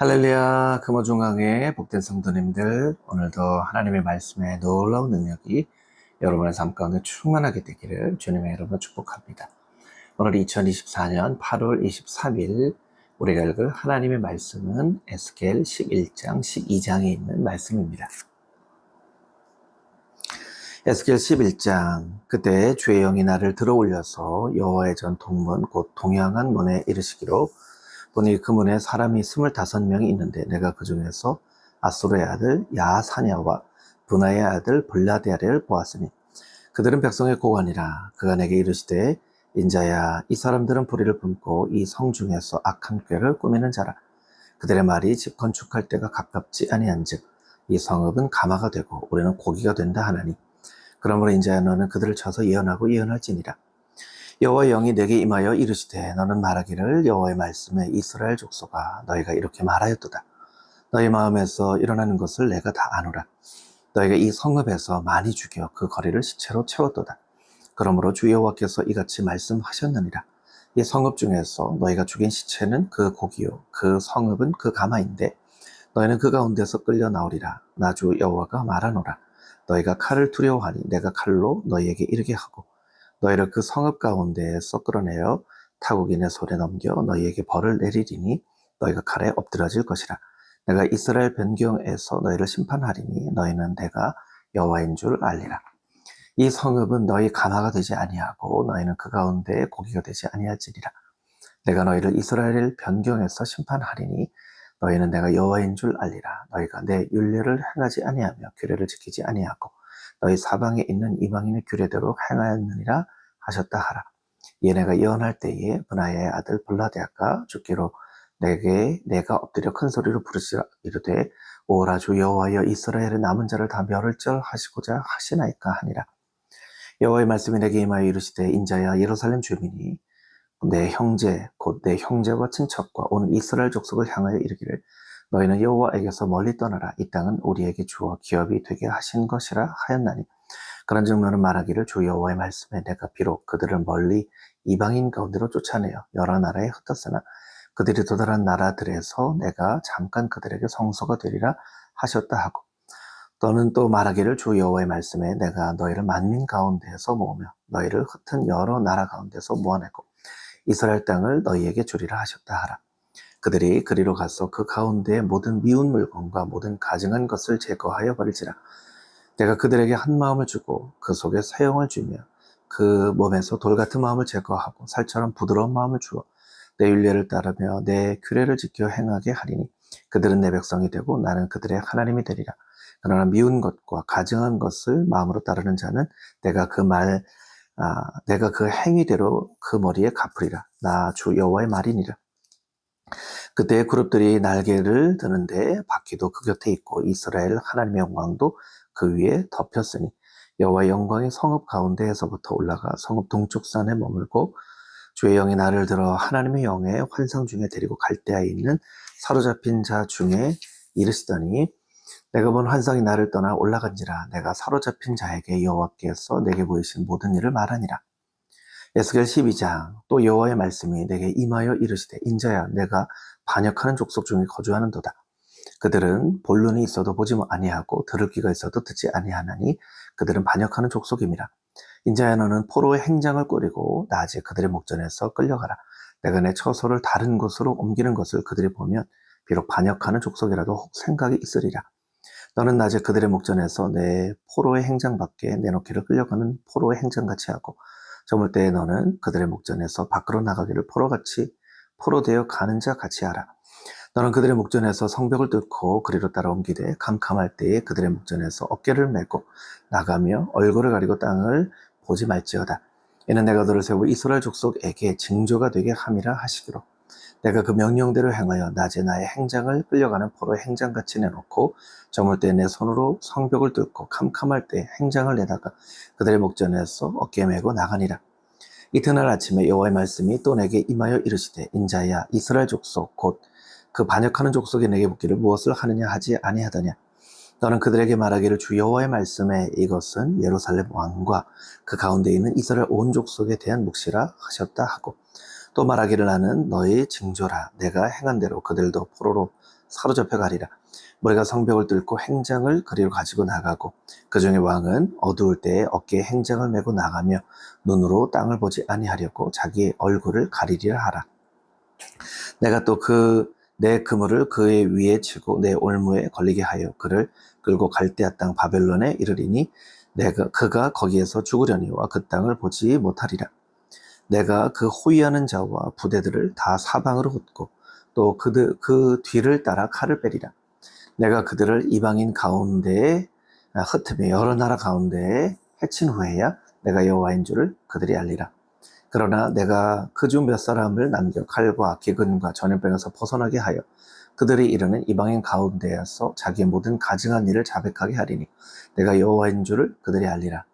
할렐루야 금호중앙의 복된 성도님들 오늘도 하나님의 말씀에 놀라운 능력이 여러분의 삶 가운데 충만하게 되기를 주님의 이름으로 축복합니다. 오늘 2024년 8월 23일 우리가 읽을 하나님의 말씀은 에스겔 11장 12장에 있는 말씀입니다. 에스겔 11장 그때 주의 영이 나를 들어 올려서 여호와의 전 동문 곧 동양한 문에 이르시기로 보니 그 문에 사람이 스물다섯 명이 있는데 내가 그 중에서 아수르의 아들 야사냐와 분하의 아들 블라데아를 보았으니 그들은 백성의 고관이라. 그가 내게 이르시되 인자야 이 사람들은 불의를 품고 이 성 중에서 악한 꾀를 꾸미는 자라. 그들의 말이 집 건축할 때가 가깝지 아니한즉 이 성읍은 가마가 되고 우리는 고기가 된다 하나니. 그러므로 인자야 너는 그들을 쳐서 예언하고 예언할지니라 여호와 영이 내게 임하여 이르시되 너는 말하기를 여호와의 말씀에 이스라엘 족속아 너희가 이렇게 말하였도다. 너희 마음에서 일어나는 것을 내가 다 아노라. 너희가 이 성읍에서 많이 죽여 그 거리를 시체로 채웠도다. 그러므로 주 여호와께서 이같이 말씀하셨느니라. 이 성읍 중에서 너희가 죽인 시체는 그 고기요 그 성읍은 그 가마인데 너희는 그 가운데서 끌려 나오리라. 나 주 여호와가 말하노라. 너희가 칼을 두려워하니 내가 칼로 너희에게 이르게 하고 너희를 그 성읍 가운데에서 끌어내어 타국인의 손에 넘겨 너희에게 벌을 내리리니 너희가 칼에 엎드려질 것이라. 내가 이스라엘 변경에서 너희를 심판하리니 너희는 내가 여호와인 줄 알리라. 이 성읍은 너희 가마가 되지 아니하고 너희는 그 가운데 고기가 되지 아니할지니라. 내가 너희를 이스라엘 변경에서 심판하리니 너희는 내가 여호와인 줄 알리라. 너희가 내 윤례를 행하지 아니하며 규례를 지키지 아니하고 너희 사방에 있는 이방인의 규례대로 행하였느니라 하셨다 하라. 얘네가 예언할 때에 분하의 아들 블라데아가 죽기로 내게 내가 엎드려 큰 소리로 부르시라 이르되 오라 주 여호와여 이스라엘의 남은 자를 다 멸을절 하시고자 하시나이까 하니라. 여호와의 말씀이 내게 임하여 이르시되 인자야 예루살렘 주민이 내 형제 곧 내 형제와 친척과 온 이스라엘 족속을 향하여 이르기를 너희는 여호와에게서 멀리 떠나라. 이 땅은 우리에게 주어 기업이 되게 하신 것이라 하였나니. 그런즉 너는 말하기를 주 여호와의 말씀에 내가 비록 그들을 멀리 이방인 가운데로 쫓아내어 여러 나라에 흩었으나 그들이 도달한 나라들에서 내가 잠깐 그들에게 성소가 되리라 하셨다 하고 너는 또 말하기를 주 여호와의 말씀에 내가 너희를 만민 가운데에서 모으며 너희를 흩은 여러 나라 가운데서 모아내고 이스라엘 땅을 너희에게 주리라 하셨다 하라 그들이 그리로 가서 그 가운데 모든 미운 물건과 모든 가증한 것을 제거하여 버릴지라. 내가 그들에게 한 마음을 주고 그 속에 사형을 주며 그 몸에서 돌 같은 마음을 제거하고 살처럼 부드러운 마음을 주어 내 윤례를 따르며 내 규례를 지켜 행하게 하리니 그들은 내 백성이 되고 나는 그들의 하나님이 되리라. 그러나 미운 것과 가증한 것을 마음으로 따르는 자는 내가 그 말, 아, 내가 그 행위대로 그 머리에 갚으리라. 나 주 여호와의 말이니라. 그때 그룹들이 날개를 드는데 바퀴도 그 곁에 있고 이스라엘 하나님의 영광도 그 위에 덮였으니 여호와의 영광이 성읍 가운데에서부터 올라가 성읍 동쪽 산에 머물고 주의 영이 나를 들어 하나님의 영의 환상 중에 데리고 갈대아에 있는 사로잡힌 자 중에 이르시더니 내가 본 환상이 나를 떠나 올라간지라 내가 사로잡힌 자에게 여호와께서 내게 보이신 모든 일을 말하니라. 에스겔 12장 또 여호와의 말씀이 내게 임하여 이르시되 인자야 내가 반역하는 족속 중에 거주하는도다. 그들은 본론이 있어도 보지 아니하고 들을 귀가 있어도 듣지 아니하나니 그들은 반역하는 족속임이라. 인자야 너는 포로의 행장을 꾸리고 낮에 그들의 목전에서 끌려가라. 내가 내 처소를 다른 곳으로 옮기는 것을 그들이 보면 비록 반역하는 족속이라도 혹 생각이 있으리라. 너는 낮에 그들의 목전에서 내 포로의 행장 밖에 내놓기를 끌려가는 포로의 행장같이 하고 저물 때에 너는 그들의 목전에서 밖으로 나가기를 포로같이 포로 되어 가는 자 같이 하라. 너는 그들의 목전에서 성벽을 뚫고 그리로 따라 옮기되 캄캄할 때에 그들의 목전에서 어깨를 메고 나가며 얼굴을 가리고 땅을 보지 말지어다. 이는 내가 너를 세우고 이스라엘 족속에게 징조가 되게 함이라 하시기로. 내가 그 명령대로 행하여 낮에 나의 행장을 끌려가는 포로의 행장같이 내놓고 저물 때 내 손으로 성벽을 뚫고 캄캄할 때 행장을 내다가 그들의 목전에서 어깨 메고 나가니라. 이튿날 아침에 여호와의 말씀이 또 내게 임하여 이르시되 인자야 이스라엘 족속 곧 그 반역하는 족속이 내게 묻기를 무엇을 하느냐 하지 아니하더냐 너는 그들에게 말하기를 주 여호와의 말씀에 이것은 예루살렘 왕과 그 가운데 있는 이스라엘 온 족속에 대한 묵시라 하셨다 하고 또 말하기를 나는 너의 징조라 내가 행한 대로 그들도 포로로 사로잡혀 가리라. 머리가 성벽을 뚫고 행장을 그리로 가지고 나가고 그 중에 왕은 어두울 때에 어깨에 행장을 메고 나가며 눈으로 땅을 보지 아니하려고 자기의 얼굴을 가리리라 하라. 내가 또그 내 그물을 그의 위에 치고 내 올무에 걸리게 하여 그를 끌고 갈대아 땅 바벨론에 이르리니 내가 그가 거기에서 죽으려니와 그 땅을 보지 못하리라. 내가 그 호위하는 자와 부대들을 다 사방으로 흩고 또 그들 그 뒤를 따라 칼을 빼리라. 내가 그들을 이방인 가운데에 아, 흩으며 여러 나라 가운데에 해친 후에야 내가 여호와인 줄을 그들이 알리라. 그러나 내가 그 중 몇 사람을 남겨 칼과 기근과 전염병에서 벗어나게 하여 그들이 이르는 이방인 가운데에서 자기의 모든 가증한 일을 자백하게 하리니 내가 여호와인 줄을 그들이 알리라.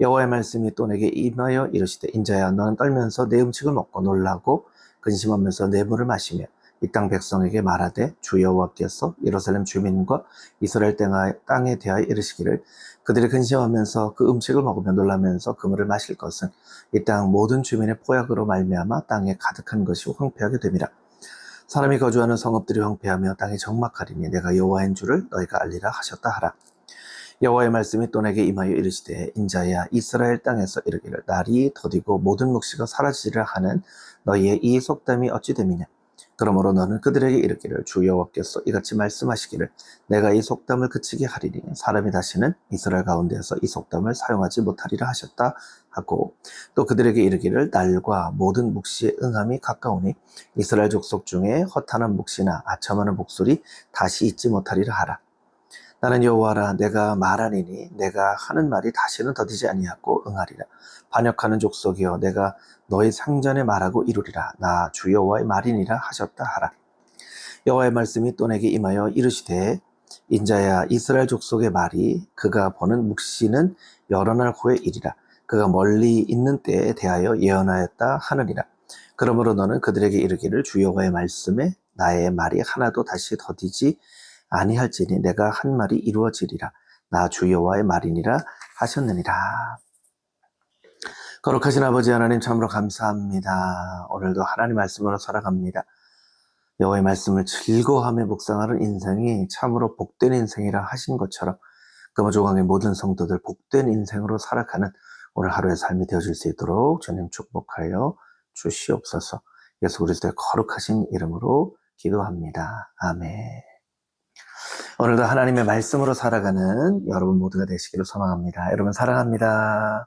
여호와의 말씀이 또 내게 임하여 이르시되 인자야 너는 떨면서 내 음식을 먹고 놀라고 근심하면서 내 물을 마시며 이 땅 백성에게 말하되 주 여호와께서 예루살렘 주민과 이스라엘 땅에- 대하여 이르시기를 그들이 근심하면서 그 음식을 먹으며 놀라면서 그 물을 마실 것은 이 땅 모든 주민의 포약으로 말미암아 땅에 가득한 것이 황폐하게 됨이라. 사람이 거주하는 성읍들이 황폐하며 땅이 적막하리니 내가 여호와인 줄을 너희가 알리라 하셨다 하라. 여호와의 말씀이 또 내게 임하여 이르시되 인자야 이스라엘 땅에서 이르기를 날이 더디고 모든 묵시가 사라지리라 하는 너희의 이 속담이 어찌 됨이냐 그러므로 너는 그들에게 이르기를 주 여호와께서 이같이 말씀하시기를 내가 이 속담을 그치게 하리니 사람이 다시는 이스라엘 가운데에서 이 속담을 사용하지 못하리라 하셨다 하고 또 그들에게 이르기를 날과 모든 묵시의 응함이 가까우니 이스라엘 족속 중에 허탄한 묵시나 아첨하는 목소리 다시 잊지 못하리라 하라 나는 여호와라 내가 말하니니 내가 하는 말이 다시는 더디지 아니하고 응하리라. 반역하는 족속이여 내가 너희 상전에 말하고 이루리라. 나 주 여호와의 말이니라 하셨다 하라. 여호와의 말씀이 또 내게 임하여 이르시되 인자야 이스라엘 족속의 말이 그가 보는 묵시는 여러 날 후의 일이라. 그가 멀리 있는 때에 대하여 예언하였다 하느니라. 그러므로 너는 그들에게 이르기를 주 여호와의 말씀에 나의 말이 하나도 다시 더디지 아니할지니 내가 한 말이 이루어지리라. 나 주 여호와의 말이니라 하셨느니라. 거룩하신 아버지 하나님 참으로 감사합니다. 오늘도 하나님 말씀으로 살아갑니다. 여호와의 말씀을 즐거워하며 묵상하는 인생이 참으로 복된 인생이라 하신 것처럼 금호조강의 모든 성도들 복된 인생으로 살아가는 오늘 하루의 삶이 되어줄 수 있도록 주님 축복하여 주시옵소서. 예수 그리스도의 거룩하신 이름으로 기도합니다. 아멘. 오늘도 하나님의 말씀으로 살아가는 여러분 모두가 되시기를 소망합니다. 여러분 사랑합니다.